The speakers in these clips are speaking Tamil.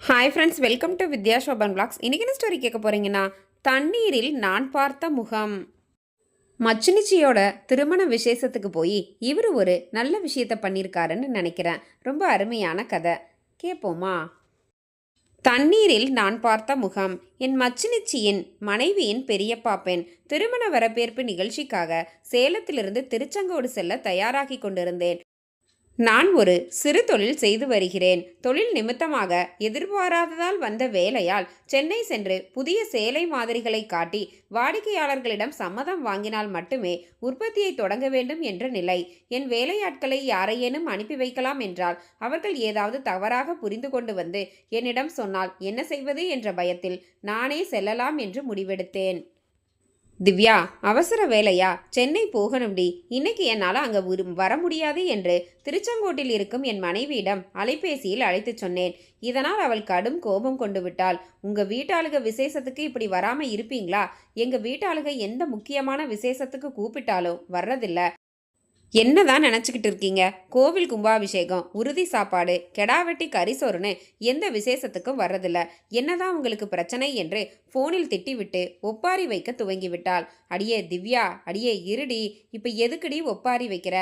Hi friends welcome to Vidya Shoban blogs இன்றைக்கி என்ன ஸ்டோரி கேட்க போகிறீங்கன்னா தண்ணீரில் நான் பார்த்த முகம். மச்சினிச்சியோட திருமண விசேஷத்துக்கு போய் இவர் ஒரு நல்ல விஷயத்த பண்ணியிருக்காருன்னு நினைக்கிறேன். ரொம்ப அருமையான கதை. கேட்போமா தண்ணீரில் நான் பார்த்த முகம். என் மச்சினிச்சியின் மனைவியின் பெரியப்பா பெண் திருமண வரவேற்பு நிகழ்ச்சிக்காக சேலத்திலிருந்து திருச்செங்கோடு செல்ல தயாராகி கொண்டிருந்தேன். நான் ஒரு சிறு தொழில் செய்து வருகிறேன். தொழில் நிமித்தமாக எதிர்பாராததால் வந்த வேலையால் சென்னை சென்று புதிய சேலை மாதிரிகளை காட்டி வாடிக்கையாளர்களிடம் சம்மதம் வாங்கினால் மட்டுமே உற்பத்தியை தொடங்க வேண்டும் என்ற நிலை. என் வேலையாட்களை யாரையேனும் அனுப்பி வைக்கலாம் என்றால் அவர்கள் ஏதாவது தவறாக புரிந்து கொண்டு வந்து என்னிடம் சொன்னால் என்ன செய்வது என்ற பயத்தில் நானே செல்லலாம் என்று முடிவெடுத்தேன். திவ்யா அவசர வேலையா? சென்னை போகணும்டி. இன்னைக்கு என்னால் அங்கே வர முடியாது என்று திருச்செங்கோட்டில் இருக்கும் என் மனைவியிடம் அலைபேசியில் அழைத்துச் சொன்னேன். இதனால் அவள் கடும் கோபம் கொண்டு விட்டாள். உங்க வீட்டாளுக விசேஷத்துக்கு இப்படி வராம இருப்பீங்களா? எங்க வீட்டாளுக எந்த முக்கியமான விசேஷத்துக்கு கூப்பிட்டாலும் வர்றதில்ல. என்னதான் நினச்சிக்கிட்டு இருக்கீங்க? கோவில் கும்பாபிஷேகம் உறுதி சாப்பாடு கெடாவெட்டி கரிசோறுன்னு எந்த விசேஷத்துக்கும் வர்றதில்ல. என்னதான் உங்களுக்கு பிரச்சனை என்று ஃபோனில் திட்டிவிட்டு ஒப்பாரி வைக்க துவங்கிவிட்டாள். அடியே திவ்யா அடியே இருடி இப்போ எதுக்குடி ஒப்பாரி வைக்கிற?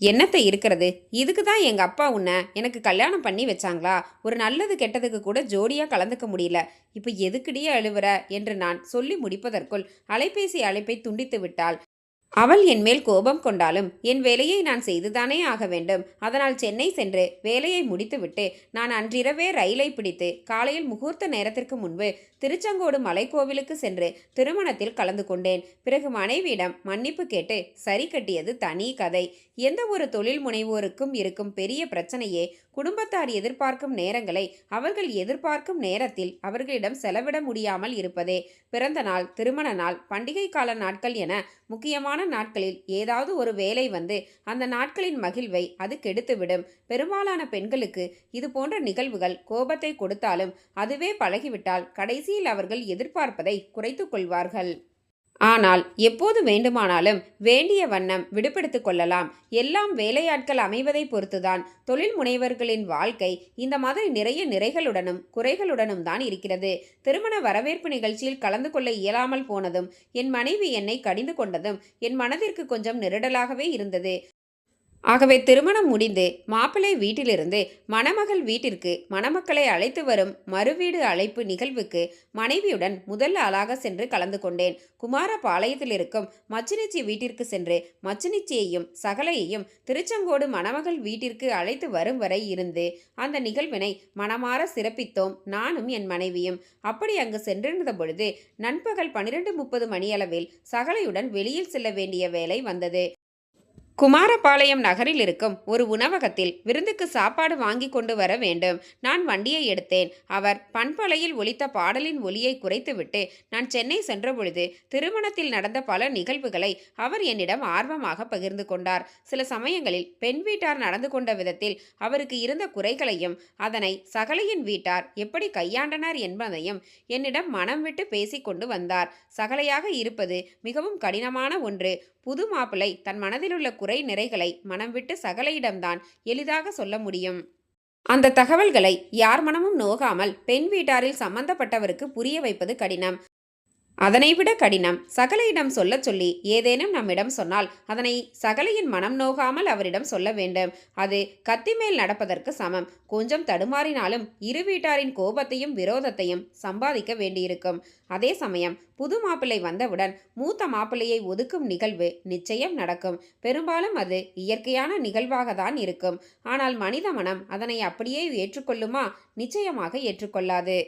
என்னத்தை இருக்கிறது? இதுக்கு தான் எங்கள் அப்பா உன்னை எனக்கு கல்யாணம் பண்ணி வச்சாங்களா? ஒரு நல்லது கெட்டதுக்கு கூட ஜோடியாக கலந்துக்க முடியல. இப்போ எதுக்குடியே அழுவுற? என்று நான் சொல்லி முடிப்பதற்குள் அலைபேசி அழைப்பை துண்டித்து விட்டாள். அவள் என் மேல் கோபம் கொண்டாலும் என் வேலையை நான் செய்துதானே ஆக வேண்டும். அதனால் சென்னை சென்று வேலையை முடித்துவிட்டு நான் அன்றிரவே ரயிலை பிடித்து காலையில் முகூர்த்த நேரத்திற்கு முன்பு திருச்செங்கோடு மலைக்கோவிலுக்கு சென்று திருமணத்தில் கலந்து கொண்டேன். பிறகு மனைவியிடம் மன்னிப்பு கேட்டு சரி கட்டியது தனி கதை. எந்த ஒரு தொழில் முனைவோருக்கும் இருக்கும் பெரிய பிரச்சனையே குடும்பத்தார் எதிர்பார்க்கும் நேரங்களை அவர்கள் எதிர்பார்க்கும் நேரத்தில் அவர்களிடம் செலவிட முடியாமல் இருப்பதே. பிறந்த நாள் திருமண நாள் பண்டிகை கால நாட்கள் என முக்கியமான நாட்களில் ஏதாவது ஒரு வேலை வந்து அந்த நாட்களின் மகிழ்வை அது கெடுத்துவிடும். பெரும்பாலான பெண்களுக்கு இது போன்ற நிகழ்வுகள் கோபத்தை கொடுத்தாலும் அதுவே பழகிவிட்டால் கடைசியில் அவர்கள் எதிர்பார்ப்பதை குறைத்துக் கொள்வார்கள். ஆனால் எப்போது வேண்டுமானாலும் வேண்டிய வண்ணம் விடுபடுத்திக் கொள்ளலாம். எல்லாம் வேலையாட்கள் அமைவதை பொறுத்துதான் தொழில் முனைவர்களின் வாழ்க்கை இந்த மாதிரி நிறைய நிறைகளுடனும் குறைகளுடனும் தான் இருக்கிறது. திருமண வரவேற்பு நிகழ்ச்சியில் கலந்து கொள்ள இயலாமல் போனதும் என் மனைவி என்னை கடிந்து கொண்டதும் என் மனதிற்கு கொஞ்சம் நெருடலாகவே இருந்தது. ஆகவே திருமணம் முடிந்து மாப்பிள்ளை வீட்டிலிருந்து மணமகள் வீட்டிற்கு மணமக்களை அழைத்து வரும் மறுவீடு அழைப்பு நிகழ்வுக்கு மனைவியுடன் முதல் ஆளாக சென்று கலந்து கொண்டேன். குமாரபாளையத்தில் இருக்கும் மச்சினிச்சி வீட்டிற்கு சென்று மச்சினிச்சியையும் சகலையையும் திருச்செங்கோடு மணமகள் வீட்டிற்கு அழைத்து வரும் வரை இருந்து அந்த நிகழ்வினை மனமாற சிறப்பித்தோம் நானும் என் மனைவியும். அப்படி அங்கு சென்றிருந்த பொழுது நண்பகல் பனிரெண்டு முப்பது மணியளவில் சகலையுடன் வெளியில் செல்ல வேண்டிய வேலை வந்தது. குமாரபாளையம் நகரில் இருக்கும் ஒரு உணவகத்தில் விருந்துக்கு சாப்பாடு வாங்கி கொண்டு வர வேண்டும். நான் வண்டியை எடுத்தேன். அவர் பண்பலையில் ஒலித்த பாடலின் ஒலியை குறைத்துவிட்டு நான் சென்னை சென்றபொழுது திருமணத்தில் நடந்த பல நிகழ்வுகளை அவர் என்னிடம் ஆர்வமாக பகிர்ந்து கொண்டார். சில சமயங்களில் பெண் வீட்டார் நடந்து கொண்ட விதத்தில் அவருக்கு இருந்த குறைகளையும் அதனை சகலையின் வீட்டார் எப்படி கையாண்டனர் என்பதையும் என்னிடம் மனம் விட்டு பேசிக்கொண்டு வந்தார். சகலையாக இருப்பது மிகவும் கடினமான ஒன்று. புது மாப்பிள்ளை தன் மனதிலுள்ள குறை நிறைகளை மனம் விட்டு சகலையிடம்தான் எளிதாக சொல்ல முடியும். அந்த தகவல்களை யார் மனமும் நோகாமல் பெண் வீட்டாரில் சம்பந்தப்பட்டவருக்கு புரிய வைப்பது கடினம். அதனைவிட கடினம். சகலையிடம் சொல்லச் சொல்லி ஏதேனும் நம்மிடம் சொன்னால் அதனை சகலையின் மனம் நோகாமல் அவரிடம் சொல்ல வேண்டும். அது கத்தி மேல் நடப்பதற்கு சமம். கொஞ்சம் தடுமாறினாலும் இரு வீட்டாரின் கோபத்தையும் விரோதத்தையும் சம்பாதிக்க வேண்டியிருக்கும். அதே சமயம் புது மாப்பிள்ளை வந்தவுடன் மூத்த மாப்பிள்ளையை ஒதுக்கும் நிகழ்வு நிச்சயம் நடக்கும். பெரும்பாலும் அது இயற்கையான நிகழ்வாக தான் இருக்கும். ஆனால் மனித மனம் அதனை அப்படியே ஏற்றுக்கொள்ளுமா? நிச்சயமாக ஏற்றுக்கொள்ளாது.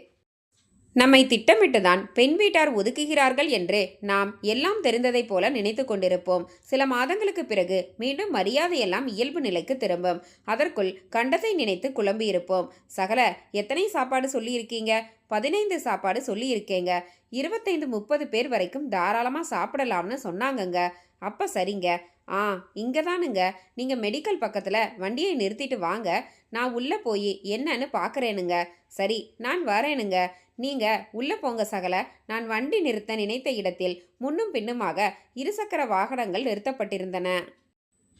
நம்மை திட்டமிட்டுதான் பெண் வீட்டார் ஒதுக்குகிறார்கள் என்று நாம் எல்லாம் தெரிந்ததைப் போல நினைத்து கொண்டிருப்போம். சில மாதங்களுக்கு பிறகு மீண்டும் மரியாதையெல்லாம் இயல்பு நிலைக்கு திரும்பும். அதற்குள் கண்டத்தை நினைத்து குழம்பியிருப்போம். சகல எத்தனை சாப்பாடு சொல்லியிருக்கீங்க? பதினைந்து சாப்பாடு சொல்லியிருக்கேங்க. இருபத்தைந்து முப்பது பேர் வரைக்கும் தாராளமாக சாப்பிடலாம்னு சொன்னாங்கங்க. அப்போ சரிங்க. ஆ இங்கே தானுங்க நீங்கள் மெடிக்கல் பக்கத்தில் வண்டியை நிறுத்திட்டு வாங்க. நான் உள்ளே போய் என்னன்னு பார்க்குறேனுங்க சரி நான் வரேனுங்க. நீங்கள் உள்ளே போங்க சகல. நான் வண்டி நிறுத்த நினைத்த இடத்தில் முன்னும் பின்னுமாக இருசக்கர வாகனங்கள் நிறுத்தப்பட்டிருந்தன.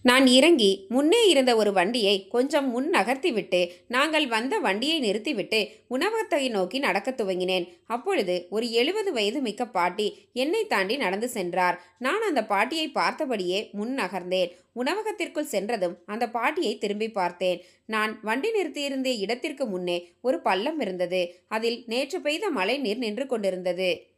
நான் இறங்கி முன்னே இருந்த ஒரு வண்டியை கொஞ்சம் முன் நகர்த்திவிட்டு நாங்கள் வந்த வண்டியை நிறுத்திவிட்டு உணவகத்தை நோக்கி நடக்கத் துவங்கினேன். அப்பொழுது ஒரு எழுபது வயது மிக்க பாட்டி என்னை தாண்டி நடந்து சென்றார். நான் அந்த பாட்டியை பார்த்தபடியே முன் நகர்ந்தேன். உணவகத்திற்குள் சென்றதும் அந்த பாட்டியை திரும்பி பார்த்தேன். நான் வண்டி நிறுத்தியிருந்த இடத்திற்கு முன்னே ஒரு பள்ளம் இருந்தது. அதில் நேற்று பெய்த மழை நீர் நின்று கொண்டிருந்தது.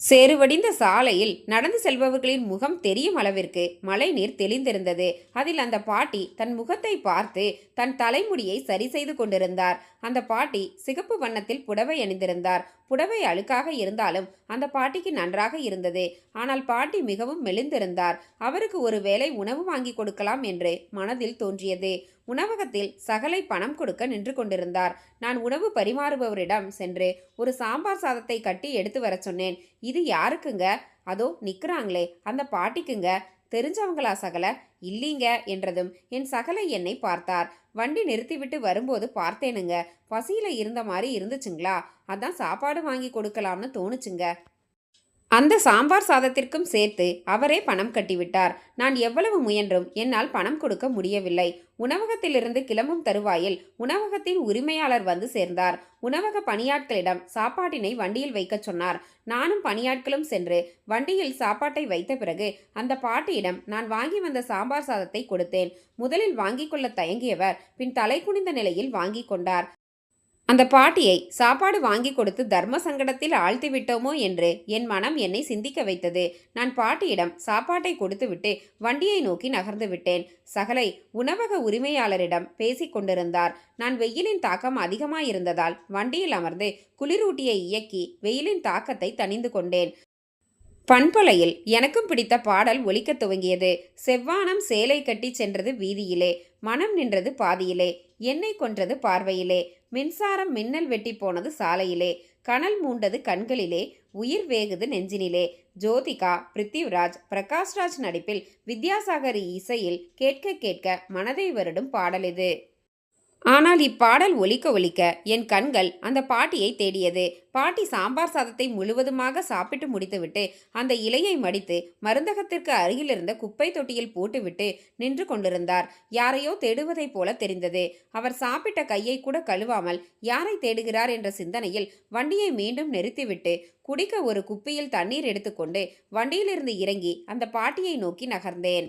சேருவடிந்த சாலையில் நடந்து செல்பவர்களின் முகம் தெரியும் அளவிற்கு மழைநீர் தெளிந்திருந்தது. அதில் அந்த பாட்டி தன் முகத்தை பார்த்து தன் தலைமுடியை சரி செய்து கொண்டிருந்தார். அந்த பாட்டி சிகப்பு வண்ணத்தில் புடவை அணிந்திருந்தார். புடவை அழுக்காக இருந்தாலும் அந்த பாட்டிக்கு நன்றாக இருந்தது. ஆனால் பாட்டி மிகவும் மெலிந்திருந்தார். அவருக்கு ஒரு வேளை உணவு வாங்கி கொடுக்கலாம் என்று மனதில் தோன்றியது. உணவகத்தில் சகலை பணம் கொடுக்க நின்று கொண்டிருந்தார். நான் உணவு பரிமாறுபவரிடம் சென்று ஒரு சாம்பார் சாதத்தை கட்டி எடுத்து வர சொன்னேன். இது யாருக்குங்க? அதோ நிற்கிறாங்களே அந்த பாட்டிக்குங்க. தெரிஞ்சவங்களா சகல? இல்லீங்க என்றதும் என் சகலை என்னை பார்த்தார். வண்டி நிறுத்திவிட்டு வரும்போது பார்த்தேனுங்க. பசியில இருந்த மாதிரி இருந்துச்சுங்களா? அதான் சாப்பாடு வாங்கி கொடுக்கலாம்னு தோணுச்சுங்க. அந்த சாம்பார் சாதத்திற்கும் சேர்த்து அவரே பணம் கட்டிவிட்டார். நான் எவ்வளவு முயன்றும் என்னால் பணம் கொடுக்க முடியவில்லை. உணவகத்திலிருந்து கிளம்பும் தருவாயில் உணவகத்தின் உரிமையாளர் வந்து சேர்ந்தார். உணவக பணியாட்களிடம் சாப்பாட்டினை வண்டியில் வைக்கச் சொன்னார். நானும் பணியாட்களும் சென்று வண்டியில் சாப்பாட்டை வைத்த பிறகு அந்த பாட்டியிடம் நான் வாங்கி வந்த சாம்பார் சாதத்தை கொடுத்தேன். முதலில் வாங்கிக் கொள்ள தயங்கியவர் பின் தலை குனிந்த நிலையில் வாங்கிக் கொண்டார். அந்த பாட்டியை சாப்பாடு வாங்கி கொடுத்து தர்ம சங்கடத்தில் ஆழ்த்தி விட்டோமோ என்று என் மனம் என்னை சிந்திக்க வைத்தது. நான் பாட்டியிடம் சாப்பாட்டை கொடுத்துவிட்டு வண்டியை நோக்கி நகர்ந்து விட்டேன். சகலை உணவக உரிமையாளரிடம் பேசிக் கொண்டிருந்தார். நான் வெயிலின் தாக்கம் அதிகமாயிருந்ததால் வண்டியில் அமர்ந்து குளிரூட்டியை இயக்கி வெயிலின் தாக்கத்தை தணிந்து கொண்டேன். பண்பலையில் எனக்கும் பிடித்த பாடல் ஒலிக்கத் துவங்கியது. செவ்வானம் சேலை கட்டி சென்றது வீதியிலே. மனம் நின்றது பாதியிலே என்னை கொன்றது பார்வையிலே மின்சாரம் மின்னல் வெட்டி போனது சாலையிலே கனல் மூண்டது கண்களிலே உயிர் வேகுது நெஞ்சினிலே. ஜோதிகா பிருத்திவ்ராஜ் பிரகாஷ்ராஜ் நடிப்பில் வித்யாசாகர் இசையில் கேட்க கேட்க மனதை வருடும் பாடல் இது. ஆனால் இப்பாடல் ஒலிக்க ஒலிக்க என் கண்கள் அந்த பாட்டியை தேடியது. பாட்டி சாம்பார் சாதத்தை முழுவதுமாக சாப்பிட்டு முடித்துவிட்டு அந்த இலையை மடித்து மருந்தகத்திற்கு அருகிலிருந்த குப்பை தொட்டியில் போட்டுவிட்டு நின்று கொண்டிருந்தார். யாரையோ தேடுவதைப் போல தெரிந்தது. அவர் சாப்பிட்ட கையை கூட கழுவாமல் யாரை தேடுகிறார் என்ற சிந்தனையில் வண்டியை மீண்டும் நிறுத்திவிட்டு குடிக்க ஒரு குப்பியில் தண்ணீர் எடுத்துக்கொண்டு வண்டியிலிருந்து இறங்கி அந்த பாட்டியை நோக்கி நகர்ந்தேன்.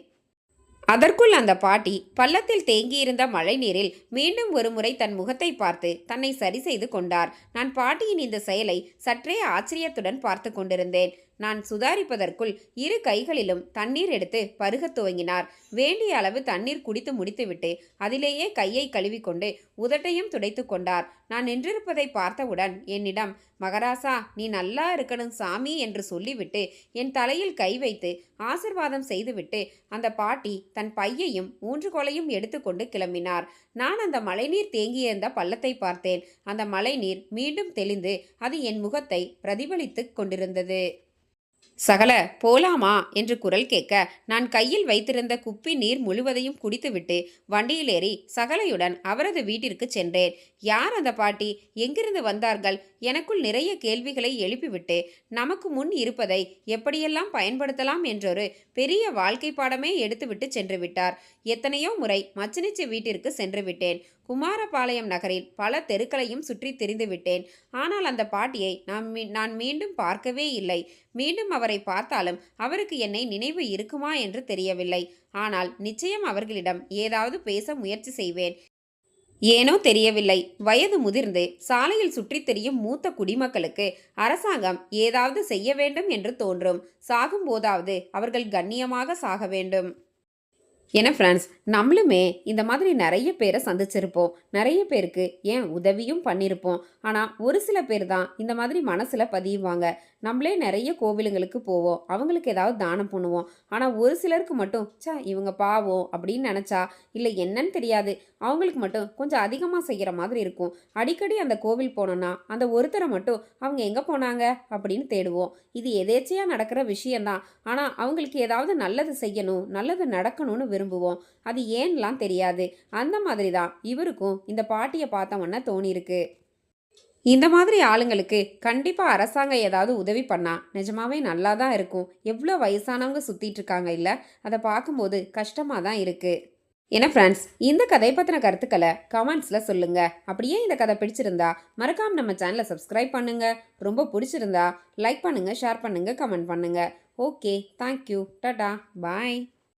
அதற்குள் அந்த பாட்டி பள்ளத்தில் தேங்கியிருந்த மழைநீரில் மீண்டும் ஒருமுறை தன் முகத்தை பார்த்து தன்னை சரி செய்து கொண்டார். நான் பாட்டியின் இந்த செயலை சற்றே ஆச்சரியத்துடன் பார்த்து கொண்டிருந்தேன். நான் சுதாரிப்பதற்குள் இரு கைகளிலும் தண்ணீர் எடுத்து பருகத் துவங்கினார். வேண்டிய அளவு தண்ணீர் குடித்து முடித்துவிட்டு அதிலேயே கையை கழுவிக்கொண்டு உதட்டையும் துடைத்து கொண்டார். நான் நின்றிருப்பதை பார்த்தவுடன் என்னிடம் மகராசா நீ நல்லா இருக்கணும் சாமி என்று சொல்லிவிட்டு என் தலையில் கை வைத்து ஆசிர்வாதம் செய்துவிட்டு அந்த பாட்டி தன் பையையும் ஊன்றுகோலையும் எடுத்துக்கொண்டு கிளம்பினார். நான் அந்த மழைநீர் தேங்கியிருந்த பள்ளத்தை பார்த்தேன். அந்த மழைநீர் மீண்டும் தெளிந்து அது என் முகத்தை பிரதிபலித்துக் கொண்டிருந்தது. சகல போலாமா? என்று குரல் கேட்க நான் கையில் வைத்திருந்த குப்பி நீர் முழுவதையும் குடித்துவிட்டு வண்டியில் ஏறி சகலையுடன் அவரது வீட்டிற்கு சென்றேன். யார் அந்த பாட்டி? எங்கிருந்து வந்தார்கள்? எனக்குள் நிறைய கேள்விகளை எழுப்பிவிட்டு நமக்கு முன் இருப்பதை எப்படியெல்லாம் பயன்படுத்தலாம்? என்றொரு பெரிய வாழ்க்கை பாடமே எடுத்துவிட்டு சென்று விட்டார். எத்தனையோ முறை மச்சினிச்சி வீட்டிற்கு சென்று விட்டேன். குமாரபாளையம் நகரில் பல தெருக்களையும் சுற்றி தெரிந்துவிட்டேன் ஆனால் அந்த பாட்டியை நான் மீ- நான் மீண்டும் பார்க்கவே இல்லை. மீண்டும் அவரை பார்த்தாலும் அவருக்கு என்னை நினைவு இருக்குமா என்று தெரியவில்லை. ஆனால் நிச்சயம் அவர்களிடம் ஏதாவது பேச முயற்சி செய்வேன். ஏனோ தெரியவில்லை. வயது முதிர்ந்து சாலையில் சுற்றித் தெரியும் மூத்த குடிமக்களுக்கு அரசாங்கம் ஏதாவது செய்ய வேண்டும் என்று தோன்றும். சாகும்போதாவது அவர்கள் கண்ணியமாக சாக வேண்டும். ஏன்னா ஃப்ரெண்ட்ஸ் நம்மளுமே இந்த மாதிரி நிறைய பேரை சந்திச்சிருப்போம். நிறைய பேருக்கு ஏன் உதவியும் பண்ணியிருப்போம் ஆனால் ஒரு சில பேர் தான் இந்த மாதிரி மனசில் பதியுவாங்க. நம்மளே நிறைய கோவிலுங்களுக்கு போவோம். அவங்களுக்கு ஏதாவது தானம் பண்ணுவோம். ஆனால் ஒரு சிலருக்கு மட்டும் சா இவங்க பாவம் அப்படின்னு நினச்சா இல்லை என்னன்னு தெரியாது. அவங்களுக்கு மட்டும் கொஞ்சம் அதிகமாக செய்கிற மாதிரி இருக்கும். அடிக்கடி அந்த கோவில் போனோன்னா அந்த ஒருத்தரை மட்டும் அவங்க எங்கே போனாங்க? அப்படின்னு தேடுவோம். இது எதேச்சையாக நடக்கிற விஷயந்தான் ஆனால் அவங்களுக்கு ஏதாவது நல்லது செய்யணும் நல்லது நடக்கணும்னு விரும்புவோம். அது ஏன்லாம் தெரியாது. அந்த மாதிரி தான் இவருக்கும் இந்த பாட்டியை பார்த்தவொன்னே தோணியிருக்கு. இந்த மாதிரி ஆளுங்களுக்கு கண்டிப்பாக அரசாங்கம் ஏதாவது உதவி பண்ணால் நிஜமாவே நல்லா தான் இருக்கும். எவ்வளோ வயசானவங்க சுற்றிட்டு இருக்காங்க இல்லை? அதை பார்க்கும்போது கஷ்டமாக தான் இருக்குது ஏன்னா ஃப்ரெண்ட்ஸ் இந்த கதையை பற்றின கருத்துக்களை கமெண்ட்ஸில் சொல்லுங்கள் அப்படியே இந்த கதை பிடிச்சிருந்தா மறக்காமல் நம்ம சேனலை சப்ஸ்கிரைப் பண்ணுங்கள் ரொம்ப பிடிச்சிருந்தா லைக் பண்ணுங்கள் ஷேர் பண்ணுங்கள் கமெண்ட் பண்ணுங்கள் ஓகே தேங்க்யூ டாடா பாய்